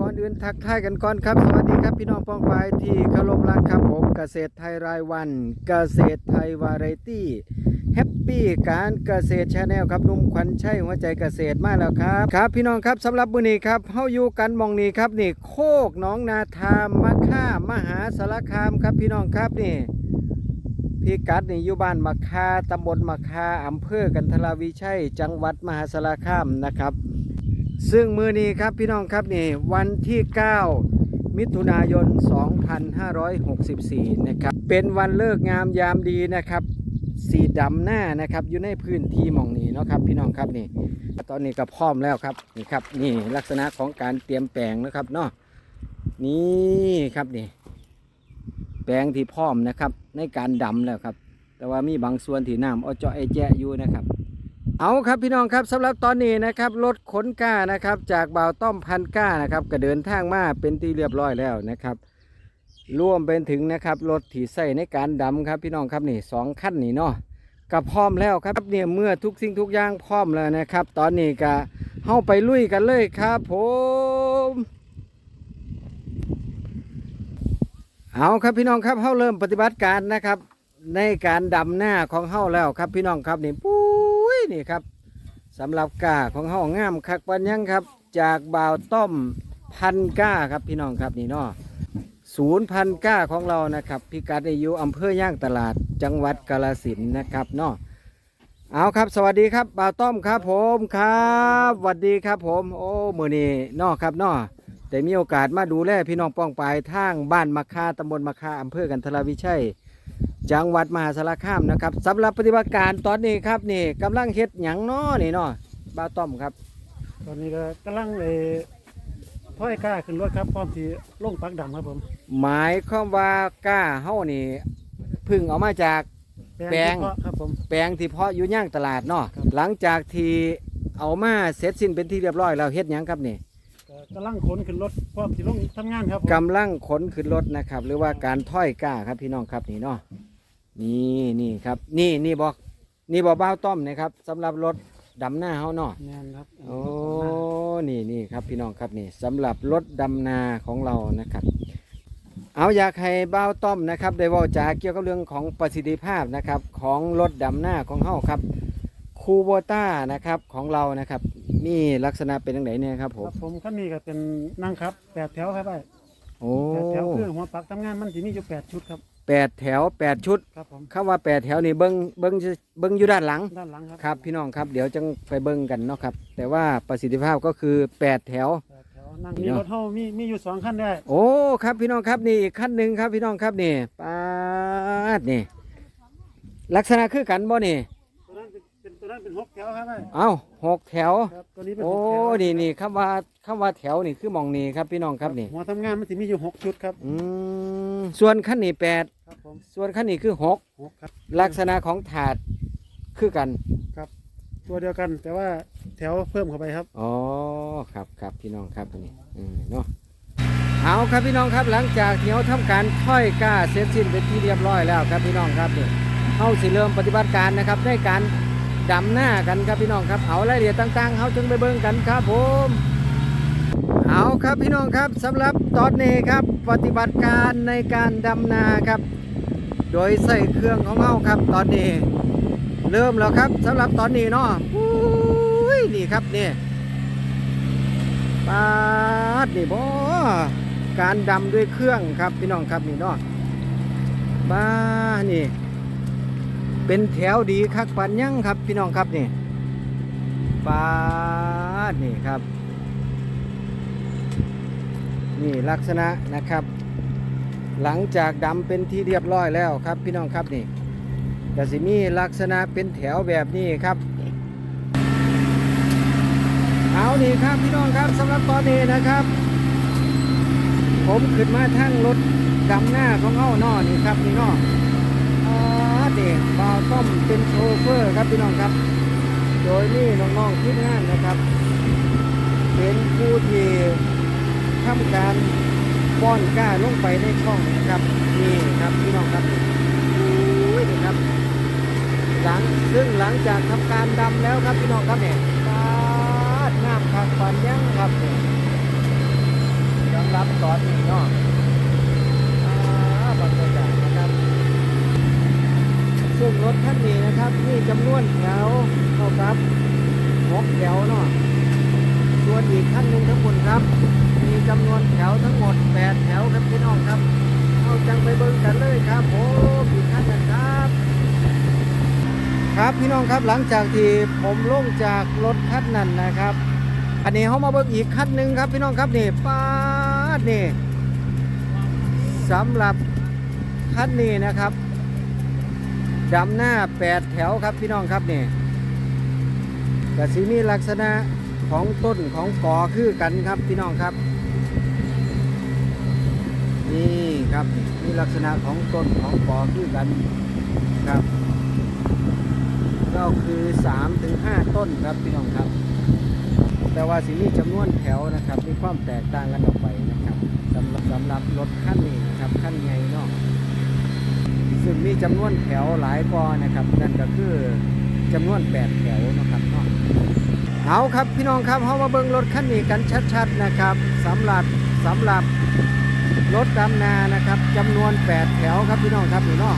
ก่อนอื่นทักทายกันก่อนครับ สวัสดีครับพี่น้องป้องปายที่เคารพรักครับผมเกษตรไทยรายวัน เกษตรไทยวาไรตี้แฮปปี้การเกษตรชาแนลครับนุ่มขวัญชัยหัวใจเกษตรมาแล้วครับครับพี่น้องครับสำหรับมื้อนี้ครับเฮาอยู่กันมองนี้ครับนี่โคกน้องนาทามมะค่ามหาสารคามครับพี่น้องครับนี่พี่กัดนี่อยู่บ้านมะคาตำบลมะคาอำเภอกันทราวิชัย จังหวัดมหาสารคามนะครับ ซึ่งมือนี้ครับพี่น้องครับนี่วันที่ 9 มิถุนายน 2564 นะครับ เป็นวันเลิกงามยามดีนะครับ สีดำหน้านะครับอยู่ในพื้นที่หมองนี้เนาะครับพี่น้องครับนี่ ตอนนี้ก็พร้อมแล้วครับนี่ครับนี่ลักษณะของการเตรียมแปลงนะครับเนาะนี่ครับนี่ แปลงที่พร้อมนะครับในการดำแล้วครับ แต่ว่ามีบางส่วนที่น้ำเอาเจาะไอแจะอยู่นะครับ เอาครับพี่น้องครับสำหรับตอนนี้นะครับรถขนก้านะครับ จากบ่าวต้อมพันก้านะครับก็เดินทางมาเป็นที่เรียบร้อยแล้วนะครับร่วมเป็นถึงนะครับรถที่ใส่ในการดำครับพี่น้องครับนี่สองขั้นนี่เนาะก็พร้อมแล้วครับเนี่ยเมื่อทุกสิ่งทุกอย่างพร้อมแล้วนะครับ ตอนนี้ก็เข้าไปลุยกันเลยครับผมเอาครับพี่น้องครับเข้าเริ่มปฏิบัติการนะครับ ในการดำหน้าของเฮาแล้วครับพี่น้องครับนี่ปุ ยนี่ครับสำหรับกาของเฮางามคักปันยังครับ จากบ่าวต้อมพันก้าครับพี่น้องครับนี่เนาะศูนย์พันก้าของเรานะครับพิกัดอยู่อำเภอย่างตลาดจังหวัดกาฬสินนะครับเนาะเอาครับ สวัสดีครับบ่าวต้อมครับผมครับสวัสดีครับผม โอ้มือนี้นาะครับนาะได้มีโอกาสมาดูแลพี่น้องป้องปายทางบ้านมะคาตำบลมะคาอำเภอกันทรวิชัย จังหวัดมหาสารคามนะครับสำหรับปฏิบัติการตอนนี้ครับนี่กำลังเฮ็ดหยังน้อนี่เนาะบ้าวต้อมครับ ตอนนี้ก็กำลังเลยพ่อยกล้าขึ้นรถครับพร้อมที่ลงปักดำครับผมหมายความว่าก้าเฮานี่เพึ่งเอามาจาก แปลง ที่เพาะครับผม แปลงที่เพาะอยู่ย่างตลาดเนาะครับ หลังจากที่เอามาเสร็จสิ้นเป็นที่เรียบร้อยแล้วเฮ็ดหยังครับนี่ก็กำลังขนขึ้นรถพร้อมที่ลงทำงานครับผมกำลังขนขึ้นรถนะครับ หรือว่าการถ้อยก้าครับพี่น้องครับนี่เนาะ นี่นี่ครับ นี่นี่บอกนี่บอกบ้าวต้อมนะครับสำหรับรถดำหน้าเฮาเนาะงานครับโอ้ นี่นี่ครับพี่น้องครับนี่สำหรับรถดำนาของเรานะครับ เอาอยากให้บ้าวต้อมนะครับได้เว่าจาเกี่ยวกับเรื่องของประสิทธิภาพนะครับของรถดำนาของเฮาครับคูโบต้านะครับของเรานะครับมีลักษณะเป็นยังไงเนี่ยครับผคมรับผมขั้นนี้ก็เป็นนั่งครับแปดแถวครับไอ้ โอ้แปดแถวคือหัวปักทำงานมันจะมีอยู่แปดชุดครับแปดแถวแปดชุดครับผมคำว่าแปดแถวนี่เบิ้งเบิ้งเบิ้งอยู่ด้านหลังด้านหลังครับครับ พี่น้องครับเดี๋ยวจังไปเบิ้งกันเนาะครับ แต่ว่าประสิทธิภาพก็คือแปดแถวแปดแถวนั่งนี่มีเนาะรถเท่ามีมีอยู่สองขั้นได้ โอ้ครับพี่น้องครับนี่อีกขั้นหนึ่งครับพี่น้องครับนี่ปาดนี่ลักษณะคือกันบ่นี่ตัวนั้น เป็นเป็นตัวนั้นเป็นหกแถวครับไอ้เอ้าหกแถว ครับตัวนี้เป็นโอ้ หกแถวนี่นี่คำว่าคำว่าแถวนี่คือหมองนี่ครับพี่น้องครับนี่ หัวทำงานมันจะมีอยู่หกชุดครับอืม ส่วนขั้นนี่แปด ครับผมส่วนขั้นนี่คือหก หกครับ ลักษณะของถาดคือกัน ตัวเดียวกันแต่ว่าแถวเพิ่มเข้าไปครับ อ๋อ ครับครับพี่น้องครับนี่อืมเนาะ เอาครับพี่น้องครับหลังจากที่เราทำการถ้อยกล้าเสร็จสิ้นเป็นที่เรียบร้อยแล้วครับพี่น้องครับนี่เขาสิเริ่มปฏิบัติการนะครับในการ ดำหน้ากันครับพี่น้องครับเอารายละเอียดต่างๆเขาจึงไปเบิ่งกันครับผมเอาครับพี่น้องครับสำหรับตอนนี้ครับปฏิบัติการในการดำนาครับ โดยใส่เครื่องของเขาครับ ตอนนี้ เริ่มแล้วครับสำหรับตอนนี้เนาะอุ้ยนี่ครับนี่ปาดนี่บ่การดำด้วยเครื่องครับพี่น้องครับนี่เนาะบ้านี่ เป็นแถวดีคักปันยังครับ พี่น้องครับนี่ปาดนี่ครับ นี่ลักษณะนะครับ หลังจากดำเป็นที่เรียบร้อยแล้วครับ พี่น้องครับนี่ก็สิมีลักษณะเป็นแถวแบบนี้ครับเอานี่ครับพี่น้องครับสำหรับตอนนี้นะครับ ผมขึ้นมาทั้งรถดำหน้าของเฮานอนี่ครับนี่นออ๋อ เด็กบาวต้อมเป็นโชเฟอร์ครับพี่น้องครับ โดยนี่น้องๆที่งานนะครับ เป็นผู้ที่ทำการป้อนก้าลงไปในช่องนะครับนี่ครับพี่น้องครับอุ้ยครับ หลังซึ่งหลังจากทำการดำแล้วครับพี่น้องครับเนี่ยปาดน้ำคักปันยังครับเนี่ยรับตอนนี้เนาะอ่าบรรยากาศนะครับ ซึ่งรถคันนี้นะครับมีจำนวนแถวเท่ากับหกแถวเนาะส่วนอีกคันหนึ่งทั้งหมดครับ มีจำนวนแถวทั้งหมดแปดแถวครับพี่น้องครับเอาจังไปเบิ่งกันเลยครับผมอีกคันหนึงครับ ครับพี่น้องครับหลังจากที่ผมลงจากรถคันนั้นนะครับ อันนี้เขามาเบิ่งอีกคันหนึ่งครับพี่น้องครับนี่ป้าดนี่สำหรับคันนี้นะครับ ดำหน้าแปดแถวครับพี่น้องครับนี่กสีมีลักษณะของต้นของกอคือกันครับพี่น้องครับ นี่ครับมีลักษณะของต้นของกอคือกันครับ ก็คือ3ถึง5ต้นครับพี่น้องครับ แต่ว่าสีมีจำนวนแถวนะครับ มีความแตกต่างกันออกไปนะครับสำหรับสำหรับรถขั้นนี้นะครับขั้นใหญ่เนาะ ซึ่งมีจำนวนแถวหลายกว่านะครับนั่นก็คือจำนวน8แถวนะครับเนาะเอาครับพี่น้องครับเขามาเบิ่งรถคันนี้กันชัดๆนะครับสำหรับสำหรับรถดำนานะครับจำนวน 8 แถวครับพี่น้องครับนี่เนาะ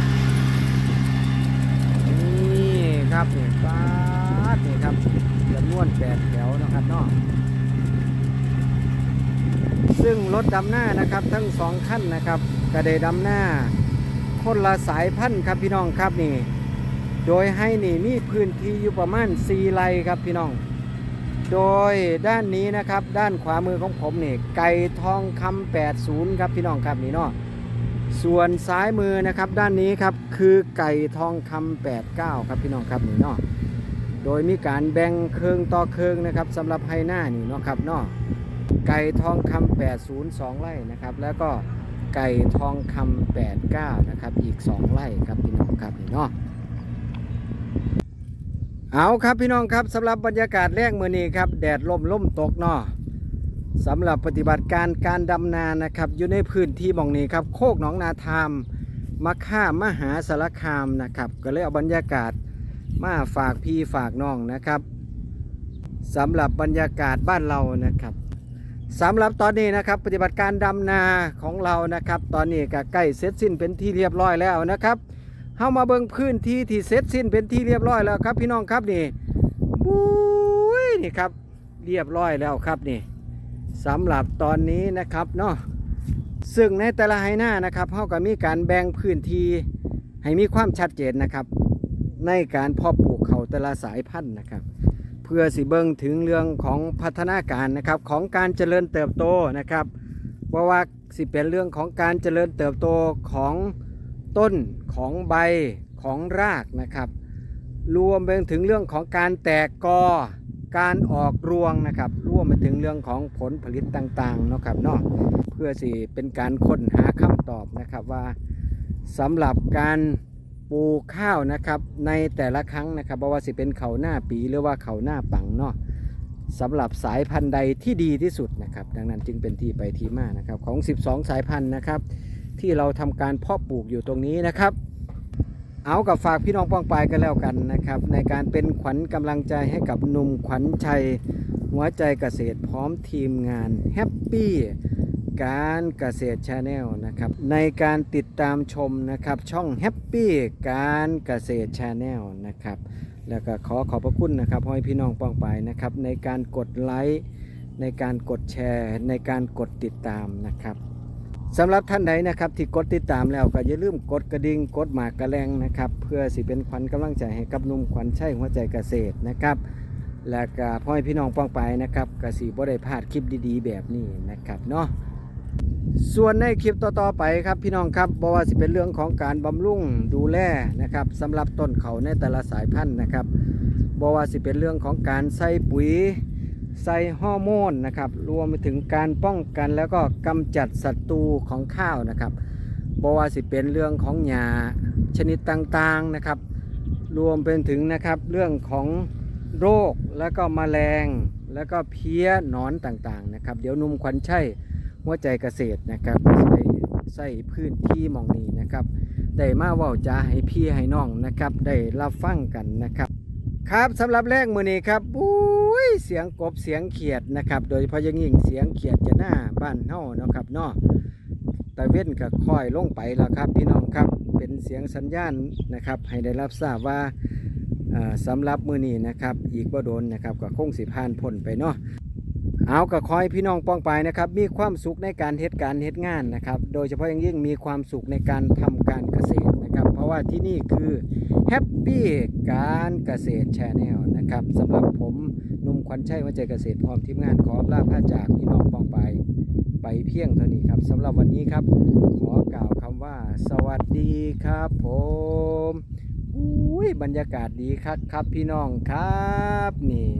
นี่ครับนี่ฟ้านี่ครับจำนวนแปดแถวนะครับเนาะซึ่งรถดำหน้านะครับ ทั้งสองขั้นนะครับกระเดดำหน้า คนละสายพันธุ์ครับพี่น้องครับนี่ โดยให้นี่มีพื้นที่อยู่ประมาณ4ไร่ครับพี่น้อง โดยด้านนี้นะครับด้านขวามือของผมนี่ไก่ทองคำ80 ครับพี่น้องครับนี่เนาะส่วนซ้ายมือนะครับด้านนี้ครับคือไก่ทองคำ89 ครับพี่น้องครับนี่เนาะโดยมีการแบ่งเครื่องต่อเครื่องนะครับสำหรับไฮหน้านี่เนาะครับเนาะไก่ทองคำ802ไร่นะครับแล้วก็ ไก่ทองคำ89นะครับ อีก2ไร่ครับพี่น้องครับนี่เนาะเอาครับพี่น้องครับสำหรับบรรยากาศแรกมือนี้ครับแดดลมล่มตกเนาะสำหรับปฏิบัติการการดำนานะครับ อยู่ในพื้นที่มองนี้ครับ โคกหนองนาทามมาค่ามหาสารคามนะครับ ก็เลยเอาบรรยากาศมาฝากพี่ฝากน้องนะครับสำหรับบรรยากาศบ้านเรานะครับ สำหรับตอนนี้นะครับปฏิบัติการดำนาของเรานะครับ ตอนนี้ก็ใกล้เสร็จสิ้นเป็นที่เรียบร้อยแล้วนะครับเข้ามาเบิ่งพื้นที่ที่เสร็จสิ้นเป็นที่เรียบร้อยแล้วครับ พี่น้องครับนี่บุ้ยนี่ครับเรียบร้อยแล้วครับนี่สำหรับตอนนี้นะครับเนาะซึ่งในแต่ละไฮหน้านะครับเขาก็มีการแบ่งพื้นที่ให้มีความชัดเจนนะครับ ในการเพาะปลูกเขาแต่ละสายพันธุ์นะครับ พื่อสิเบิงถึงเรื่องของพัฒนาการนะครับของการเจริญเติบโตนะครับเพราว่าสิเป็นเรื่องของการเจริญเติบโตของต้นของใบของรากนะครับ รวมไปถึงเรื่องของการแตกกอการออกรวงนะครับรวมไปถึงเรื่องของผลผลิตต่างๆเนาะครับเนาะเพื่อสิเป็นการค้นหาคำตอบนะครับว่าสำหรับการ ปลูกข้าวนะครับในแต่ละครั้งนะครับบ่ว่าสิเป็นเขาหน้าปีหรือว่าเขาหน้าปังเนาะสำหรับสายพันธุ์ใดที่ดีที่สุดนะครับ ดังนั้นจึงเป็นที่ไปที่มานะครับของ 12 สายพันธุ์นะครับ ที่เราทำการเพาะปลูกอยู่ตรงนี้นะครับ เอากับฝากพี่น้องป้องปายกันแล้วกันนะครับ ในการเป็นขวัญกำลังใจให้กับหนุ่มขวัญชัย หัวใจเกษตรพร้อมทีมงานแฮปปี้ การเกษตรชาแนลนะครับในการติดตามชมนะครับช่องแฮปปี้การเกษตรชาแนลนะครับแล้วก็ขอขอบพระคุณนะครับให้พี่น้องป้องไปนะครับในการกดไลค์ในการกดแชร์ในการกดติดตามนะครับสำหรับท่านใดนะครับที่กดติดตามแล้วก็อย่าลืมกดกระดิ่งกดหมากกระแรงนะครับเพื่อสิเป็นขวัญกำลังใจให้กับนุ่มขวัญใช่หัวใจเกษตรนะครับและก็พ่อพี่น้องป้องไปนะครับกสิบ่ได้พลาดคลิปดีๆ แบบนี้นะครับเนาะ ส่วนในคลิปต่อๆไปครับพี่น้องครับบอกว่าสิเป็นเรื่องของการบำรุงดูแลนะครับสำหรับต้นเขาในแต่ละสายพันธุ์นะครับบอกว่าสิเป็นเรื่องของการใส่ปุ๋ยใส่ฮอร์โมนนะครับรวมไปถึงการป้องกันแล้วก็กำจัดศัตรูของข้าวนะครับบว่าสิเป็นเรื่องของหญ้าชนิดต่างๆนะครับ รวมเป็นถึงนะครับเรื่องของโรคแล้วก็แมลง แล้วก็เพี้ยหนอนต่างๆนะครับ เดี๋ยวนุ่มควันใช่ หัวใจเกษตรนะครับใส่ใส่พื้นที่มองนี้นะครับได้มาเว่าจะให้พี่ให้น้องนะครับได้รับฟังกันนะครับ ครับสำหรับแรกมือนี้ครับอุ้ยเสียงกบเสียงเขียดนะครับ โดยเฉพาะอยังยิ่งเสียงเขียดจะหน้าบ้านเฮาเนาะครับเนาะตะเว้นก็ค่อยลงไปแล้วครับ พี่น้องครับเป็นเสียงสัญญาณนะครับ ให้ได้รับทราบว่าสำหรับมือนี้นะครับ อีกบ่โดนนะครับก็คงสิผ่านพ้นไปเนาะ เอาก็คอยพี่น้องป้องไปนะครับ มีความสุขในการเฮ็ดการเฮ็ดงานนะครับ โดยเฉพาะอย่างยิ่งมีความสุขในการทำการเกษตรนะครับ เพราะว่าที่นี่คือแฮปปี้การเกษตรแชนแนลนะครับสำหรับผมนุ่มควันชัยวัจเจเกษตรพร้อมทีมงานขอลาพระจากพี่น้องป้องไปไปเพียงเท่านี้ครับสำหรับวันนี้ครับ ขอกล่าวคำว่า สวัสดีครับผมอุ้ยบรรยากาศดีครับครับพี่น้องครับนี่